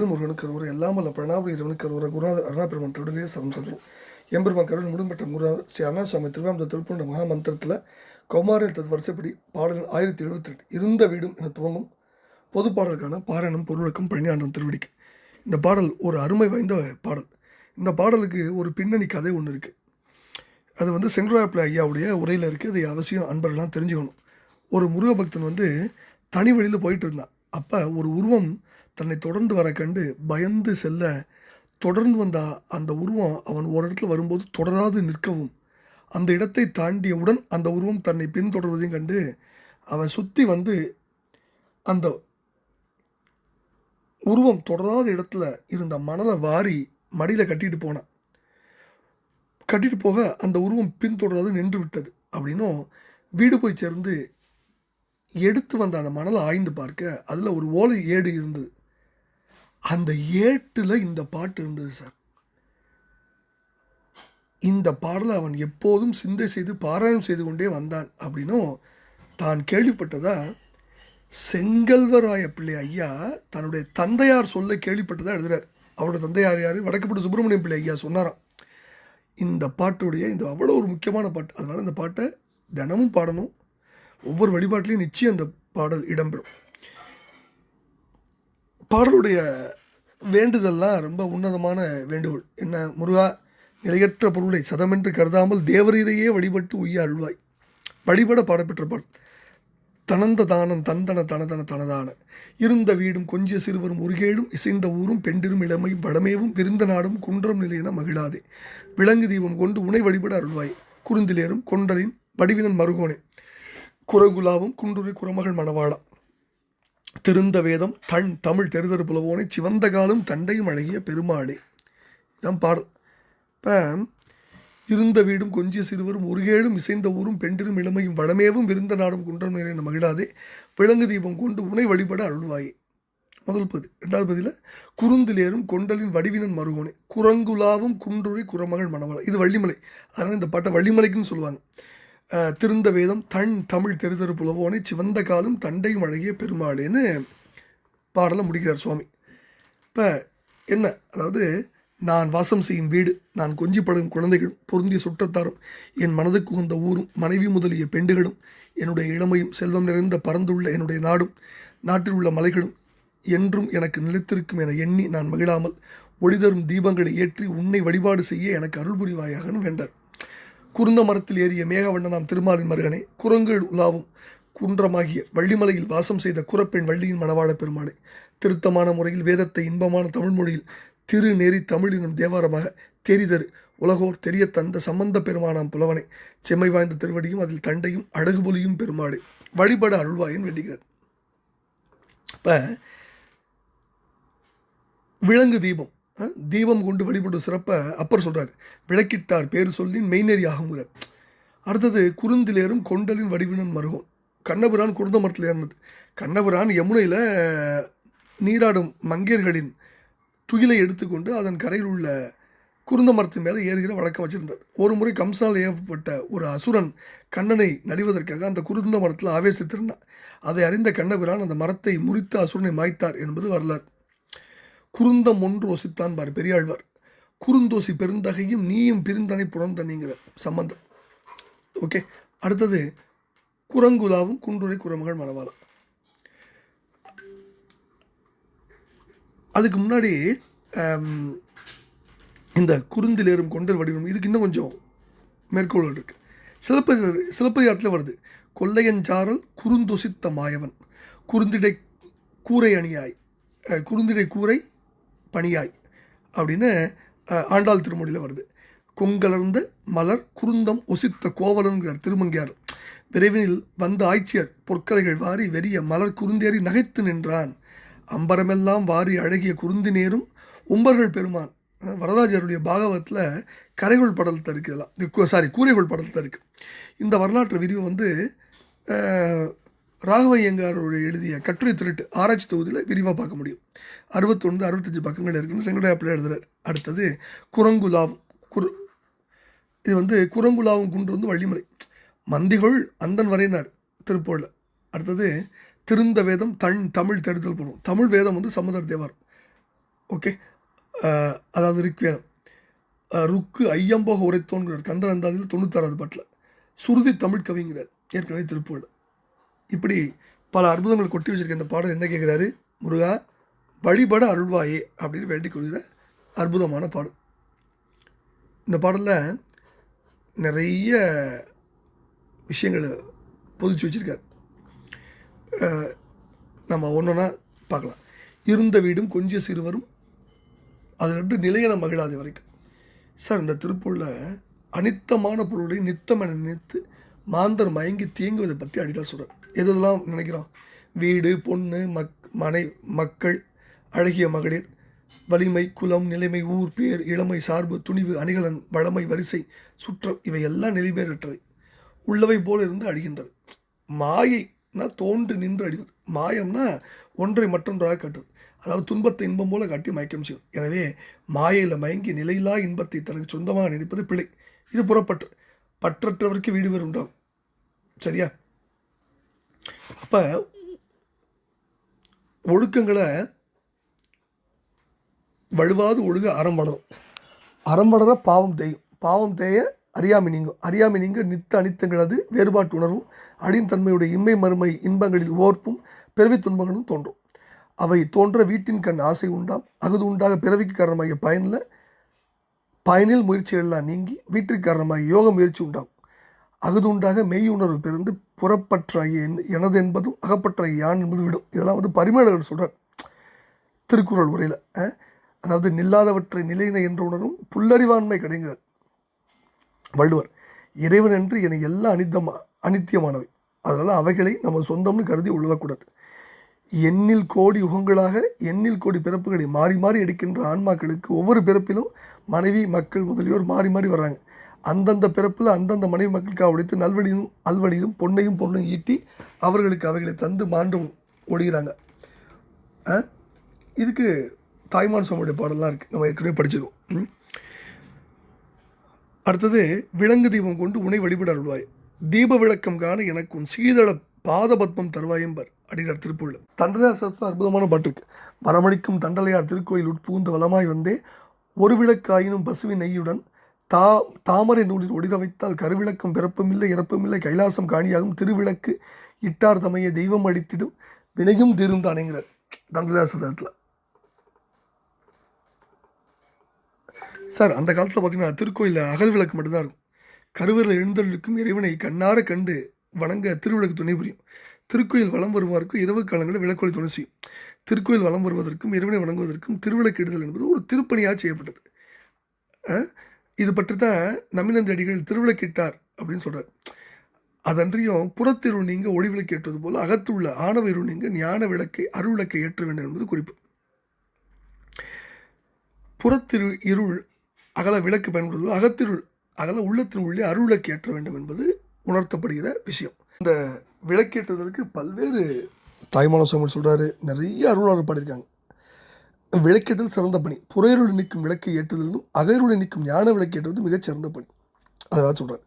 முருகனுக்கு ஒரு எல்லாம் அல்ல பிரணாபுரி இறைவனுக்கு ஒரு குருநாதர் அருணா பெருமான் திருடலே சரம் சொல்கிறோம் எம்பெருமான் கருள் முடிம்பட்ட குருநாதர் ஸ்ரீ அருணாசாமி திருவாமந்த திருப்பூண்ட மகா மந்திரத்தில் கௌமாரிய தத் வருஷப்படி பாடல் ஆயிரத்தி எழுபத்தி ரெண்டு. இருந்த வீடும் என துவங்கும் பொது பாடலுக்கான பாராயணம் பொருளுக்கும் பழனியாண்டம் திருவடிக்கு. இந்த பாடல் ஒரு அருமை வாய்ந்த பாடல். இந்த பாடலுக்கு ஒரு பின்னணி கதை ஒன்று இருக்குது அது வந்து செங்கராப்பிள்ளை ஐயாவுடைய உரையில் இருக்குது அதை அவசியம் அன்பர்கள்லாம் தெரிஞ்சுக்கணும். ஒரு முருக பக்தன் வந்து தனி வழியில் போயிட்டு இருந்தான். அப்போ ஒரு உருவம் தன்னை தொடர்ந்து வர கண்டு பயந்து செல்ல தொடர்ந்து வந்த அந்த உருவம் அவன் ஒரு இடத்துல வரும்போது தொடராது நிற்கவும். அந்த இடத்தை தாண்டியவுடன் அந்த உருவம் தன்னை பின்தொடர்வதையும் கண்டு அவன் சுற்றி வந்து அந்த உருவம் தொடராத இடத்துல இருந்த மணலை வாரி மடியில் கட்டிட்டு போனான் கட்டிட்டு போக அந்த உருவம் பின்தொடராது நின்று விட்டது. அப்படின்னும் வீடு போய் சேர்ந்து எடுத்து வந்த அந்த மணலை ஆய்ந்து பார்க்க அதில் ஒரு ஓலை ஏடு இருந்தது. அந்த ஏட்டில் இந்த பாட்டு இருந்தது சார். இந்த பாடலை அவன் எப்போதும் சிந்தை செய்து பாராயணம் செய்து கொண்டே வந்தான் அப்படின்னும் தான் கேள்விப்பட்டதா செங்கல்வராய பிள்ளை ஐயா தன்னுடைய தந்தையார் சொல்ல கேள்விப்பட்டதா எழுதுறார். அவரோட தந்தையார் யார்? வடக்குப்பட்டு சுப்பிரமணியம் பிள்ளை ஐயா சொன்னாராம். இந்த பாட்டுடைய இந்த அவ்வளோ ஒரு முக்கியமான பாட்டு. அதனால் இந்த பாட்டை தினமும் பாடணும். ஒவ்வொரு வழிபாட்டிலையும் நிச்சயம் அந்த பாடல் இடம்பெறும். பாடலுடைய வேண்டுதல்லாம் ரொம்ப உன்னதமான வேண்டுகோள். என்ன முருகா நிலையற்ற பொருளை சதமென்று கருதாமல் தேவரீரையே வழிபட்டு உய்ய அழுவாய் வழிபட பாடப்பெற்ற பாடல். தனந்த தானம் தந்தன தனதன தனதான. இருந்த வீடும் கொஞ்ச சிறுவரும் உருகேடும் இசைந்த ஊரும் பெண்டிரும் இளமையும் வடமேவும் விருந்த நாடும் குன்றம் நிலையென மகிழாதே. விலங்கு தீபம் கொண்டு உனை வழிபட அருள்வாய். குறுந்திலேறும் கொண்டலின் வடிவினன் மருகோனே. குரகுலாவும் குன்றுரை குரமகள் மணவாளா. திருந்த வேதம் தன் தமிழ் தெருதரு புலவோனை சிவந்த காலம் தண்டையும் அழகிய பெருமாளே. இதான் பாடல். இப்போ இருந்த வீடும் கொஞ்சிய சிறுவரும் உருகேடும் இசைந்த ஊரும் பெண்டிரும் இளமையும் வளமேவும் விருந்த நாடும் குன்றம் நிறைய மகிழாதே. விலங்கு தீபம் கொண்டு உனை வழிபட அருள்வாயே. முதல் பதி ரெண்டாவது பதியில் குறுந்திலேறும் கொண்டலின் வடிவினன் மருகோனே. குரங்குலாவும் குன்றுரை குரமகள் மணவளை. இது வள்ளிமலை. அதனால் இந்த பாட்டை வள்ளிமலைக்குன்னு சொல்லுவாங்க. திருந்த வேதம் தன் தமிழ் தெருதரு புலவோனை சிவந்த காலும் தண்டையும் அழகிய பெருமாளேன்னு பாடலை முடிக்கிறார் சுவாமி. இப்போ என்ன? அதாவது நான் வாசம் செய்யும் வீடு நான் கொஞ்சி பழகும் குழந்தைகளும் பொருந்திய சுற்றத்தாரும் என் மனதுக்கு உகந்த ஊரும் மனைவி முதலிய பெண்டுகளும் என்னுடைய இளமையும் செல்வம் நிறைந்த பறந்துள்ள என்னுடைய நாடும் நாட்டில் உள்ள மலைகளும் என்றும் எனக்கு நிலைத்திருக்கும் என எண்ணி நான் மகிழாமல் ஒளிதரும் தீபங்களை ஏற்றி உன்னை வழிபாடு செய்ய எனக்கு அருள் புரிவாயாகனு வேண்டார். குருந்த மரத்தில் ஏறிய மேகவண்ணனாம் திருமாலின் மருகனே குரங்குகள் உலாவும். குன்றமாகிய வள்ளிமலையில் வாசம் செய்த குரப்பெண் வள்ளியின் மணவாள பெருமாளே திருத்தமான முறையில் வேதத்தை இன்பமான தமிழ் மொழியில் திரு நெறி தமிழினும் தேவாரமாக தெரிதரு. உலகோர் தெரிய தந்த சம்பந்த பெருமானாம் புலவனை செம்மை வாய்ந்த திருவடியும் அதில் தண்டையும் அழகுபொலியும் பெருமாடு வழிபட அருள்வாயின் வேண்டுகிறார். இப்போ விலங்கு தீபம். தீபம் கொண்டு வழிபடும் சிறப்பை அப்பர் சொல்கிறார் விளக்கிட்டார் பேர் சொல்லி மெய்நெறி அடுத்தது குறுந்திலேறும் கொண்டலின் வடிவினன் மருகும் கண்ணபுரான் குருந்த மரத்தில் ஏறினது. கண்ணபுரான் யமுனையில் நீராடும் மங்கையர்களின் துகிலை எடுத்துக்கொண்டு அதன் கரையில் உள்ள குருந்த மரத்தின் மேலே ஏறுகிற வழக்கம் வச்சிருந்தார். ஒரு முறை கம்சால் ஏவப்பட்ட ஒரு அசுரன் கண்ணனை நடிவதற்காக அந்த குருந்த மரத்தில் ஆவேசித்திருந்தான். அதை அறிந்த கண்ணபிரான் அந்த மரத்தை முறித்து அசுரனை மாய்த்தார் என்பது வரலாறு. குருந்தம் ஒன்று ஒசித்தான் பார் பெரியாழ்வார். குறுந்தோசி பெருந்தகையும் நீயும் பிரிந்தனை புறந்தனிங்கிற சம்பந்தம். ஓகே அடுத்தது குரங்குலாவும் குன்றுரை குரமகள் மணவாளா அதுக்கு முன்னாடி இந்த குறுந்திலேறும் கொண்டல் வடிவம் இதுக்கு இன்னும் கொஞ்சம் மேற்கோள் இருக்குது சிலப்பதி சிலப்பதிகாரத்தில் வருது. கொள்ளையஞ்சாரல் குறுந்தொசித்த மாயவன். குறுந்திடை கூரை அணியாய் குறுந்திடை கூரை பணியாய் அப்படின்னு ஆண்டாள் திருமொழியில் வருது. கொங்கலர்ந்த மலர் குருந்தம் ஒசித்த கோவலன்கிறார் திருமங்கையார். விரைவில் வந்த ஆட்சியர் பொற்கலைகள் வாரி வெறிய மலர் குறுந்தேறி நகைத்து நின்றான். அம்பரமெல்லாம் வாரி அழகிய குறுந்தினேரும் உம்பர்கள் பெருமான். வரதராஜருடைய பாகவத்தில் கரைகோள் படலத்தில் இருக்குதெல்லாம் சாரி கூரைகோள் படலத்தில் இருக்குது இந்த வரலாற்று விரிவு வந்து ராகவையங்காரோட எழுதிய கட்டுரை திருட்டு ஆராய்ச்சி தொகுதியில் விரிவாக பார்க்க முடியும். அறுபத்தொன்று அறுபத்தஞ்சு பக்கங்கள் இருக்குன்னு செங்கடையாப்பில் எழுதுறார். அடுத்தது குரங்குலாவும் குரு இது வந்து குரங்குலாவும் குண்டு வந்து வள்ளிமலை. மந்திகள் அந்தன் வரையினார் திருப்பூரில் அடுத்தது திருந்த வேதம் தன் தமிழ் தெரிதல் போகணும் தமிழ் வேதம் வந்து சமுதர் தேவாரம். ஓகே. அதாவது ரிக்வேதம் ருக்கு ஐயம்போக உரைத்தோன்கிறார் கந்தன் அந்தாதியில் தொண்ணூத்தாறாவது பாட்டில். சுருதி தமிழ் கவிங்கிறார். ஏற்கனவே திருப்பூரில் இப்படி பல அற்புதங்கள் கொட்டி வச்சிருக்க இந்த பாடல் என்ன கேட்குறாரு முருகா வழிபட அருள்வாயே அப்படின்னு வேண்டிக் கொள்கிற அற்புதமான பாடல். இந்த பாடலில் நிறைய விஷயங்களை பொதிச்சு வச்சுருக்கார். நம்ம ஒன்றா பார்க்கலாம். இருந்த வீடும் கொஞ்ச சிறுவரும் அதிலிருந்து நிலையன மகிழாத வரைக்கும். சார் இந்த திருப்பூரில் அனித்தமான பொருளை நித்தம் என நினைத்து மாந்தர் மயங்கி தீங்குவதை பற்றி அடிக்கடி சொல்கிறார் எதெல்லாம் நினைக்கிறோம்? வீடு பொண்ணு மக் மனை மக்கள் அழகிய மகளிர் வலிமை குலம் நிலைமை ஊர் பேர் இளமை சார்பு துணிவு அணிகலன் வளமை வரிசை சுற்றம் இவை எல்லாம் நிலைபேறற்றவை. உள்ளவை போல இருந்து அழிகின்றது மாயைனா தோன்று நின்று அழிவது. மாயம்னா ஒன்றை மற்றொன்றாக காட்டுவது. அதாவது துன்பத்தை இன்பம் போல காட்டி மயக்கம் செய்வது. எனவே மாயையில் மயங்கி நிலையில்லா இன்பத்தை தனக்கு சொந்தமாக நினைப்பது பிழை. இது புறப்பற்று. பற்றற்றவருக்கு வீடு பேர் உண்டாகும். சரியா? அப்போ ஒழுக்கங்களை வலுவாது ஒழுக அறம் வளரும். அறம் வளர பாவம் தேயும். பாவம் தேய அறியாமை நீங்கும். அறியாமை நீங்க நித்த அனித்தங்களது வேறுபாட்டு உணர்வும் அடியின் தன்மையுடைய இம்மை மறுமை இன்பங்களில் ஓர்ப்பும் பிறவி துன்பங்களும் தோன்றும். அவை தோன்ற வீட்டின் கண் ஆசை உண்டாம். அகுது உண்டாக பிறவிக்கு காரணமாகிய பயனில் பயனில் முயற்சிகள்லாம் நீங்கி வீட்டிற்கு காரணமாக யோக முயற்சி உண்டாகும். அகுதுண்டாக மெய் உணர்வு பிறந்து புறப்பற்றாகிய எனது என்பதும் அகப்பற்றாகிய யான் என்பது விடும். இதெல்லாம் வந்து பரிமேலகர் சொல்கிறார் திருக்குறள் உரையில் அதாவது நில்லாதவற்றை நிலையின என்ற உணரும் புல்லறிவாண்மை கிடைங்கிறார். வள்ளுவர் இறைவன் என்று என எல்லாம் அனித்தமா அனித்தியமானவை. அதனால் அவைகளை நம்ம சொந்தம்னு கருதி உழலக்கூடாது எண்ணில் கோடி யுகங்களாக எண்ணில் கோடி பிறப்புகளை மாறி மாறி எடுக்கின்ற ஆன்மாக்களுக்கு ஒவ்வொரு பிறப்பிலும் மனைவி மக்கள் முதலியோர் மாறி மாறி வராங்க அந்தந்த பிறப்பில் அந்தந்த மனைவி மக்களுக்காக உடைத்து நல்வழியும் அல்வழியும் பொன்னையும் பொருளும் ஈட்டி அவர்களுக்கு அவைகளை தந்து மாண்டும் ஒடுகிறாங்க. ஆ? இதுக்கு தாய்மான் சுவாமியுடைய பாடலாம் இருக்குது நம்ம ஏற்கனவே படிச்சிருக்கோம். ம்? அடுத்தது விலங்கு தீபம் கொண்டு உனை வழிபட அருள்வாய். தீப விளக்கம் காண எனக்கு உன் சீதள பாதபத்மம் தருவாயம்பர் அப்படிங்கிற திருப்புள்ள தண்டலாசத்தில் அற்புதமான பாட்டு இருக்கு. மரமணிக்கும் தண்டலையார் திருக்கோயில் உட்புகுந்து வளமாய் வந்தே ஒரு விளக்காயினும் பசுவின் நெய்யுடன் தா தாமரை நூலில் ஒளிர வைத்தால் கருவிளக்கம் பிறப்புமில்லை இறப்புமில்லை கைலாசம் காணியாகும் திருவிளக்கு இட்டார் தமையை தெய்வம் அளித்திடும் வினையும் தீரும் தானேங்கிறார் தண்டலாசத்தில் சார் அந்த காலத்தில் பார்த்தீங்கன்னா திருக்கோயிலில் அகல் விளக்கு மட்டும்தான் இருக்கும். கருவறையில் எழுந்தருளுக்கும் இறைவனை கண்ணார கண்டு வணங்க திருவிளக்கு துணை புரியும். திருக்கோயில் வலம் வருவதற்கும் இரவு காலங்களில் விளக்கொலி துணை செய்யும். திருக்கோயில் வளம் வருவதற்கும் இறைவனை வணங்குவதற்கும் திருவிளக்கு இடுதல் என்பது ஒரு திருப்பணியாக செய்யப்பட்டது. இது பற்றி தான் நமினந்த அடிகள் திருவிளக்கிட்டார் அப்படின்னு சொல்கிறார் அதன்றியும் புறத்திரு நீங்க ஒளி விளக்கு ஏற்றுவது போல அகத்துள்ள ஆணவ இருள் நீங்க ஞான விளக்கை அருவிளக்கை ஏற்ற வேண்டும் என்பது குறிப்பு. புறத்திரு இருள் அகல விளக்கு பயன்படுவது அகத்திருள் அகல உள்ளத்தின் உள்ளே அருள்விளக்கு ஏற்ற வேண்டும் என்பது உணர்த்தப்படுகிற விஷயம். இந்த விளக்கேற்றுவதற்கு பல்வேறு தாய்மான சுவாமி சொல்கிறாரு நிறைய அருளாளர் பாடியிருக்காங்க. விளக்கேற்றல் சிறந்த பணி. புறையருள் நிற்கும் விளக்கை ஏற்றுதலும் அகைருளை நிற்கும் ஞான விளக்கு ஏற்றுவது மிகச் சிறந்த பணி. அதான் சொல்கிறார்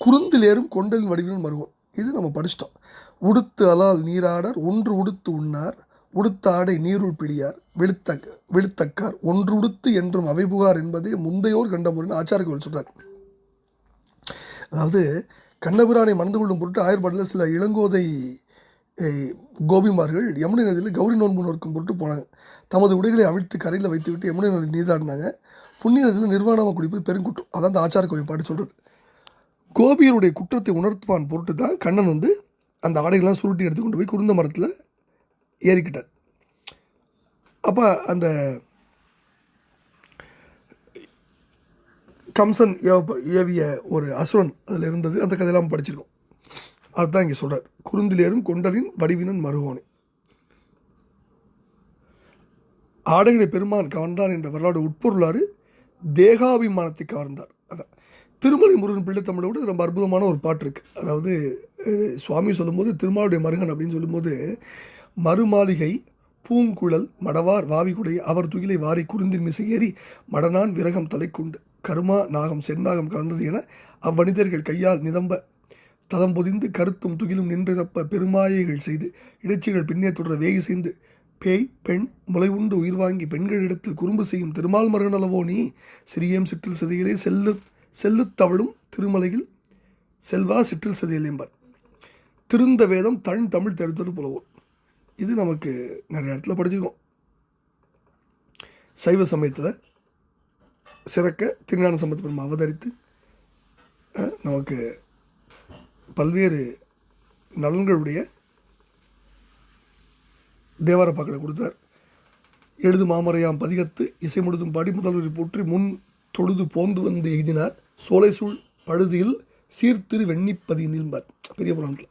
குறுந்திலேறும் கொண்டலின் வடிவிலும் மருவம். இது நம்ம படிச்சிட்டோம். உடுத்து அலால் நீராடர் ஒன்று உடுத்து உண்ணார் உடுத்த ஆடை நீருள் பிடியார் வெளுத்த வெளுத்தக்கார் ஒன்று உடுத்து என்றும் அவை புகார் என்பதே முந்தையோர் கண்ட முறைன்னு ஆச்சார கோவில் சொல்கிறார் அதாவது கண்ணபிரானை மணந்து கொள்ளும் பொருட்டு ஆயர்பாட்டில் சில இளங்கோதை கோபிமார்கள் யமுனை நதியில் கௌரி நோன்பு நோக்கும் பொருட்டு போனாங்க. தமது உடைகளை அவிழ்த்து கரையில் வைத்துவிட்டு யமுனை நதியில் நீதாடினாங்க புண்ணிய நதியில் நிர்வாணமாக குடிப்பது பெருங்குற்றம். அதான் அந்த ஆச்சார கோவில் பாட்டு சொல்கிறது கோபியருடைய குற்றத்தை உணர்த்துவான் பொருட்டு தான் கண்ணன் வந்து அந்த ஆடைகள்லாம் சுருட்டி எடுத்து கொண்டு போய் குருந்த மரத்தில் ஏறிக்கிட்டார். அப்போ அந்த கம்சன் ஏவிய ஒரு அசுரன் அதில் இருந்தது. அந்த கதையெல்லாம் படிச்சிருக்கோம். அதுதான் இங்கே சொல்கிறார் குறுந்திலேறும் கொண்டலின் வடிவினன் மருகோனே. ஆடகிரி பெருமான் கவர்ந்தான் என்ற வரலாறு உட்பொருளாறு தேகாபிமானத்தை கவர்ந்தார். அதான். திருமலை முருகன் பிள்ளை தமிழோட ரொம்ப அற்புதமான ஒரு பாட்டு இருக்குது அதாவது சுவாமி சொல்லும்போது திருமாலுடைய மருகன் அப்படின்னு சொல்லும்போது மறுமாளிகை பூங்குழல் மடவார் வாவிகுடை அவர் துகிலை வாரி குறுந்தின் மிசை ஏறி மடனான் விரகம் தலைக்குண்டு. கருமா நாகம் செந்நாகம் கலந்தது என அவ்வனிதர்கள் கையால் நிதம்ப ததம் பொதிந்து கருத்தும் துகிலும் நின்றிறப்ப பெருமாயைகள் செய்து இடைச்சிகள் பின்னே தொடர வேகி செய்து பேய் பெண் முளை உண்டு உயிர் வாங்கி பெண்களிடத்தில் குறும்பு செய்யும் திருமால் மருகனளவோ நீ? சிறியம் சிற்றில் சதிகளே செல்லு செல்லுத் தவழும் திருமலையில் செல்வா சிற்றில் சதியலேம்பர் திருந்த வேதம் தன் தமிழ் தெரிந்தது புலவோம் இது நமக்கு நிறைய இடத்துல படிச்சிருக்கோம். சைவ சமயத்தில் சிறக்க திருஞான சம்பந்த பெருமா அவதரித்து நமக்கு பல்வேறு நலன்களுடைய தேவாரப்பாக்களை கொடுத்தார். எழுது மாமரையாம் பதிகத்து இசை முழுதும் பாடி முதல்வரை போற்றி முன் தொழுது போந்து வந்து எய்தினார் சோலை சூழ் பழுதியில் சீர்திரு வெண்ணிப்பதி நின்பார் பெரிய புராணத்தில்.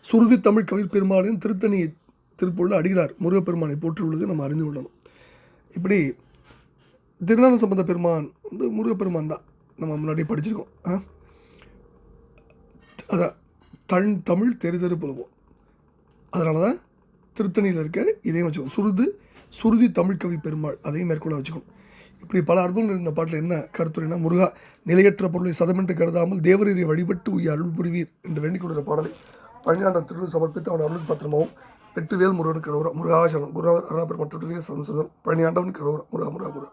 சுருதி தமிழ் கவி பெருமாளின் திருத்தணி திருப்பொருள் அடிகிறார் முருகப்பெருமானை போற்றியுள்ளது நம்ம அறிந்து கொள்ளணும். இப்படி திருஞான சம்பந்த பெருமான் வந்து முருகப்பெருமான் தான் நம்ம முன்னாடி படிச்சிருக்கோம். ஆ? அதான் தன் தமிழ் தெரிதரு புலவோம் அதனால தான் திருத்தணியில் இருக்க இதையும் வச்சுக்கணும் சுருது சுருதி தமிழ் கவி பெருமாள் அதையும் மேற்கொள்ள வச்சுக்கணும் இப்படி பல அற்புதங்கள் இந்த பாட்டில் என்ன கருத்துரைனா முருகா நிலையற்ற பொருளை சதமென்று கருதாமல் தேவரீரை வழிபட்டு உய்ய அருள் புரிவீர் என்று வேண்டிக் கொள்கிற பாடலை பழங்காண்ட திருடன் சமர்ப்பித்து அவன் அருள் பத்திரமாவும் வெட்டுவேல் முருகன் கரோரம் முருகாசனம் குருவர் அருணாபெருமாள் திருவிழி பழனியாண்டவன் கரோரா முருகா முருகா முருகா.